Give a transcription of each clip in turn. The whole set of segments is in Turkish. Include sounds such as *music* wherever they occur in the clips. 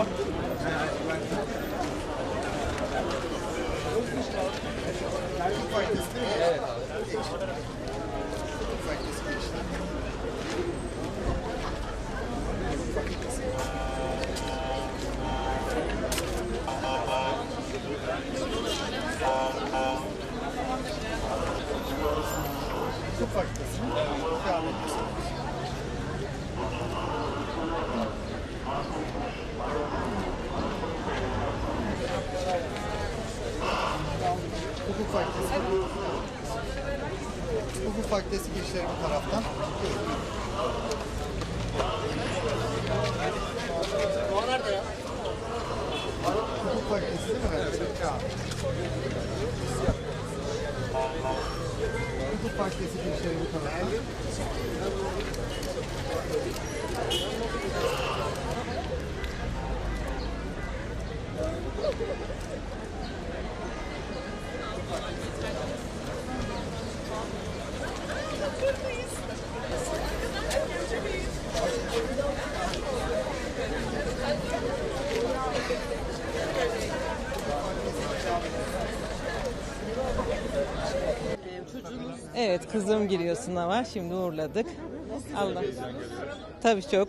bak. Evet. Thank you. Hukuk fakültesi. Hukuk fakültesi girişleri bu taraftan. Hukuk fakültesi değil mi? Hukuk fakültesi girişleri bu taraftan. Evet kızım giriyor sınava. Şimdi uğurladık. Allah. Tabii çok.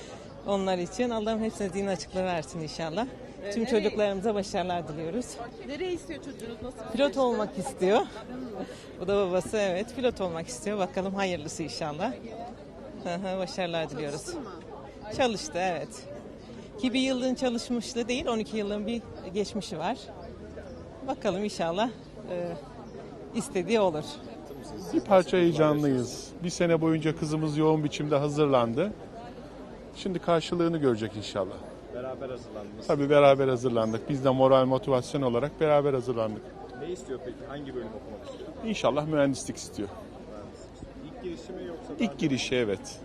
*laughs* Onlar için Allah'ım hepsine din açıklığı versin inşallah. Tüm çocuklarımıza başarılar diliyoruz. Nereye istiyor çocuğunuz? Nasıl? Pilot olmak istiyor. Bu da babası evet pilot olmak istiyor. Bakalım hayırlısı inşallah. Hı hı, başarılar diliyoruz. Çalıştı evet. Ki bir yılın çalışmışlığı değil 12 yılın bir geçmişi var. Bakalım inşallah e, istediği olur. Bir parça heyecanlıyız. Bir sene boyunca kızımız yoğun biçimde hazırlandı. Şimdi karşılığını görecek inşallah. Beraber hazırlandınız. Tabii beraber hazırlandık. Biz de moral motivasyon olarak beraber hazırlandık. Ne istiyor peki? Hangi bölüm okumak istiyor? İnşallah mühendislik istiyor. İlk girişi mi yoksa İlk girişi evet.